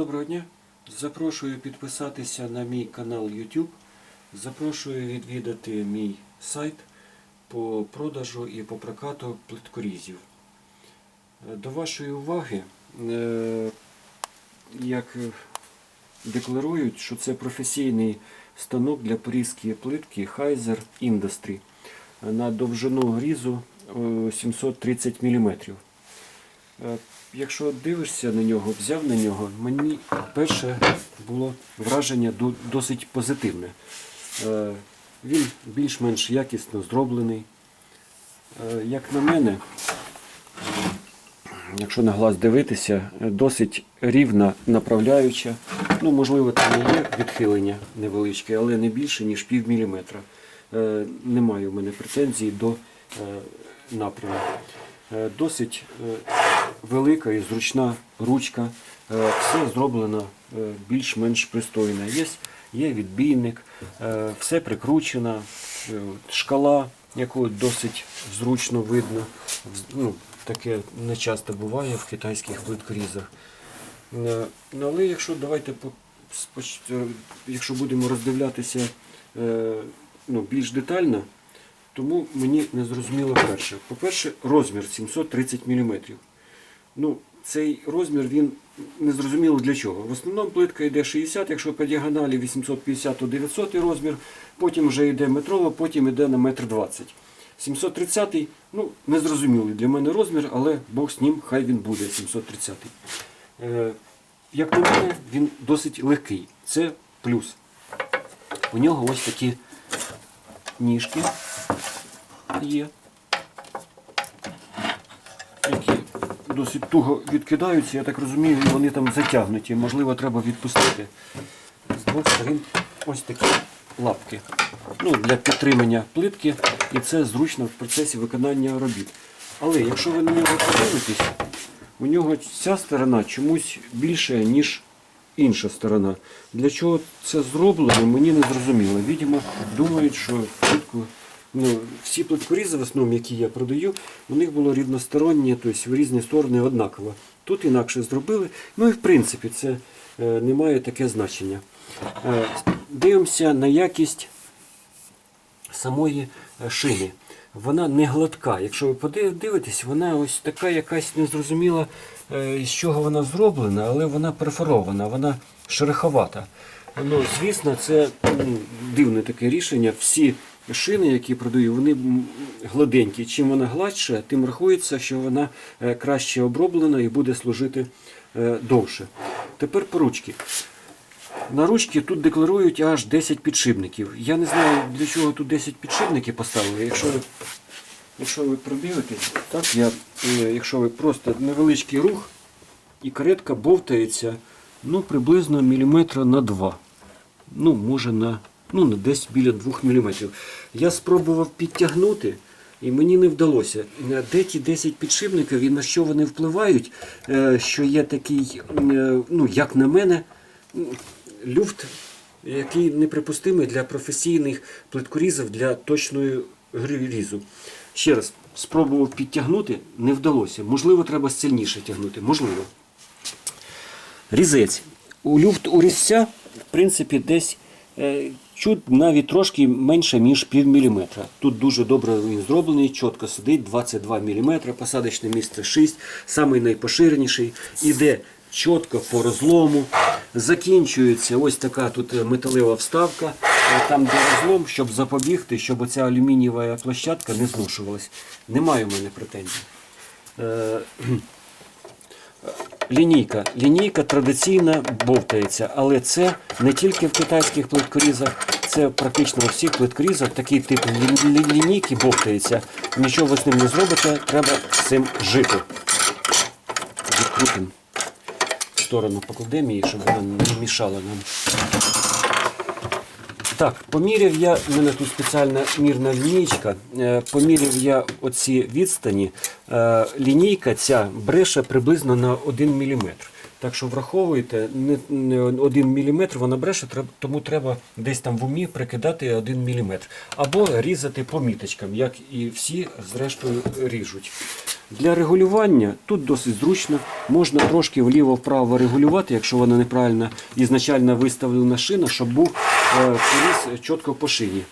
Доброго дня. Запрошую підписатися на мій канал YouTube. Запрошую відвідати мій сайт по продажу і по прокату плиткорізів. До вашої уваги, е, як декларують, що це професійний станок для порізки плитки Heiser Industry на довжину різу е, 730 мм. Якщо дивишся на нього, взяв на нього, мені перше було враження досить позитивне. Е, Він більш-менш якісно зроблений. Е, Як на мене, якщо на глаз дивитися, досить рівна направляюча. Ну, можливо, там і є відхилення невеличке, але не більше, ніж пів міліметра. Е, Немає у мене претензій до напряму. Е, Досить е, велика і зручна ручка. Е, Все зроблено більш-менш пристойно. Є, є відбійник, все прикручено, шкала, яку досить зручно видно. Ну, таке не часто буває в китайських плиткорізах. Ну, Але якщо давайте якщо будемо роздивлятися ну, більш детально, тому мені не зрозуміло перше. По-перше, розмір 730 мм. Ну, цей розмір він не зрозуміло для чого. В основному плитка йде 60, якщо по діагоналі 850, то 900 розмір, потім вже йде метрова, потім йде на метр 20. 730, ну, незрозумілий для мене розмір, але Бог з ним, хай він буде 730. Е, як на мене, він досить легкий. Це плюс. У нього ось такі ніжки є, які досить туго відкидаються, я так розумію, вони там затягнуті. Можливо, треба відпустити. З двох сторін ось такі лапки. Ну, для підтримання плитки, і це зручно в процесі виконання робіт. Але якщо ви на нього подивитесь, у нього ця сторона чомусь більше, ніж інша сторона. Для чого це зроблено, мені не зрозуміло. Відомо, думають, що плитку, ну, всі плиткорізи, в основному, які я продаю, у них було рівностороннє, тобто в різні сторони однаково. Тут інакше зробили. Ну і в принципі це е, не має таке значення. Е, дивимося на якість самої е, шини. Вона не гладка. Якщо ви подивитесь, вона ось така якась незрозуміла, з чого вона зроблена, але вона перфорована, вона шероховата. Ну, звісно, це дивне таке рішення. Всі шини, які продаю, вони гладенькі. Чим вона гладша, тим рахується, що вона е, краще оброблена і буде служити е, довше. Тепер по ручки. На ручки тут декларують аж 10 підшипників. Я не знаю, для чого тут 10 підшипників поставили. Якщо ви, якщо ви продивитесь, так, я, е, якщо ви просто невеличкий рух і каретка бовтається ну, приблизно міліметра на 2. Ну, може на, ну, десь біля 2 мм. Я спробував підтягнути. І мені не вдалося. Де ті 10 підшипників і на що вони впливають, е, що є такий, е, ну, як на мене, люфт, який неприпустимий для професійних плиткорізів для точної гри різу. Ще раз, спробував підтягнути, не вдалося. Можливо, треба сильніше тягнути. Можливо. Різець. У люфт у різця, в принципі, десь е, чуть навіть трошки менше, ніж пів міліметра. Тут дуже добре він зроблений, чітко сидить, 22 мм, посадочне місце 6, самий найпоширеніший. Іде чітко по розлому. Закінчується ось така тут е, металева вставка, е, там де розлом, щоб запобігти, щоб оця алюмінієва площадка не зношувалась. Немає у мене претензій. Лінійка. Лінійка традиційно бовтається, але це не тільки в китайських плиткорізах, це практично у всіх плиткорізах такий тип лі- лі- лінійки бовтається. Нічого ви з ним не зробите, треба з цим жити. Відкрутимо в сторону покладемо її, щоб вона не мішала нам. Так, поміряв я, в мене тут спеціальна мірна лінійка. Е, Поміряв я оці відстані. Е, Лінійка ця бреше приблизно на 1 мм. Так що враховуйте, не, не 1 мм вона бреше, тому треба десь там в умі прикидати 1 мм. Або різати по міточкам, як і всі зрештою ріжуть. Для регулювання тут досить зручно. Можна трошки вліво-вправо регулювати, якщо вона неправильно ізначально виставлена шина, щоб був е, поріз чітко по шині.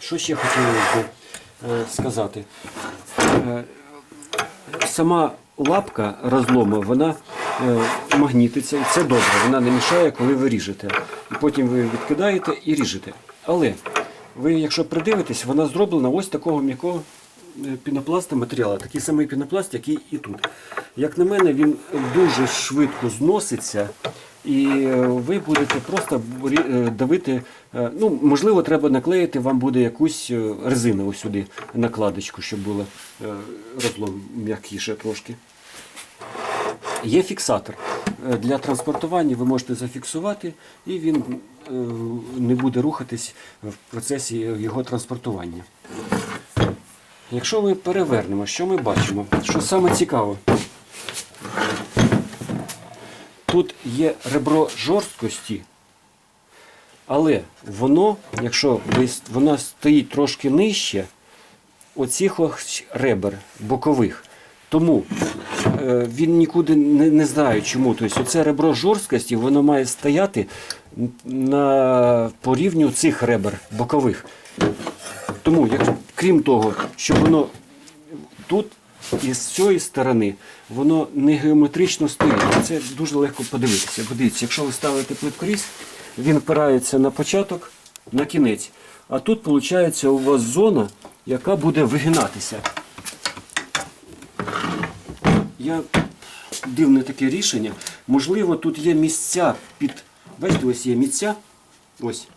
Що ще хотілося б е, сказати? Е, сама лапка розлому, вона е, магнітиться, і це добре, вона не мішає, коли ви ріжете. І потім ви відкидаєте і ріжете. Але ви, якщо придивитесь, вона зроблена ось такого м'якого е, пінопласта матеріалу, такий самий пінопласт, який і тут. Як на мене, він дуже швидко зноситься. І е, ви будете просто е, давити. е, Ну, можливо, треба наклеїти, вам буде якусь резину ось сюди, накладочку, щоб було розлом м'якіше трошки. Є фіксатор. Для транспортування ви можете зафіксувати, і він не буде рухатись в процесі його транспортування. Якщо ми перевернемо, що ми бачимо? Що саме цікаво, тут є ребро жорсткості, але воно, якщо воно стоїть трошки нижче оцих ребер бокових. Тому е, він нікуди не, не знає чому. Тобто оце ребро жорсткості воно має стояти на, по рівню цих ребер бокових. Тому, як, крім того, що воно тут і з цієї сторони воно не геометрично стоїть. Це дуже легко подивитися. Подивіться, якщо ви ставите плиткоріз, він впирається на початок, на кінець. А тут виходить у вас зона, яка буде вигинатися. Я дивне таке рішення. Можливо, тут є місця під. Бачите, ось є місця. Ось.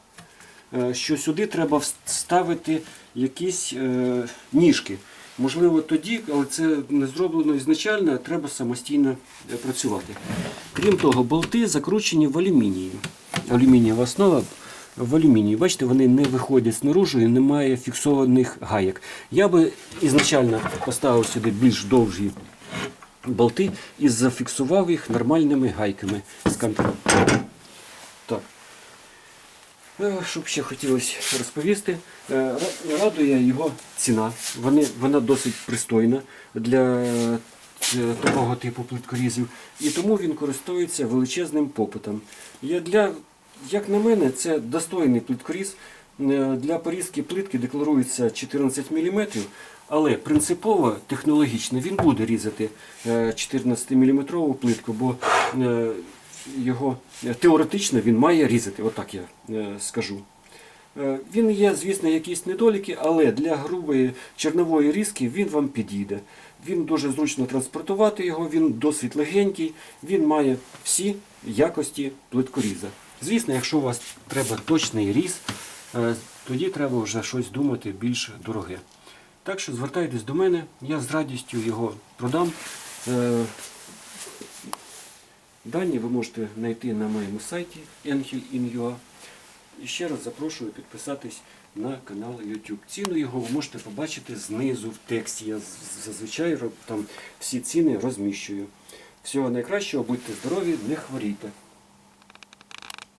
Е, Що сюди треба вставити якісь е, ніжки. Можливо, тоді, але це не зроблено ізначально, треба самостійно е, працювати. Крім того, болти закручені в алюмінії. Алюмінієва основа в алюмінії. Бачите, вони не виходять снаружи і немає фіксованих гаяк. Я би ізначально поставив сюди більш довжі болти і зафіксував їх нормальними гайками з контролю. Так. Е, Що б ще хотілося розповісти, Е, радує його ціна. Вони, вона досить пристойна для е, такого типу плиткорізів. І тому він користується величезним попитом. Я для, як на мене, це достойний плиткоріз. Е, Для порізки плитки декларується 14 мм, але принципово, технологічно він буде різати 14 мм плитку, бо його е, теоретично він має різати, отак я е, скажу. Е, Він є, звісно, якісь недоліки, але для грубої чернової різки він вам підійде. Він дуже зручно транспортувати його, він досить легенький, він має всі якості плиткоріза. Звісно, якщо у вас треба точний різ, тоді треба вже щось думати більш дороге. Так що звертайтесь до мене, я з радістю його продам. Дані ви можете знайти на моєму сайті Angel.in.ua. І ще раз запрошую підписатись на канал YouTube. Ціну його ви можете побачити знизу в тексті. Я зазвичай там всі ціни розміщую. Всього найкращого, будьте здорові, не хворійте.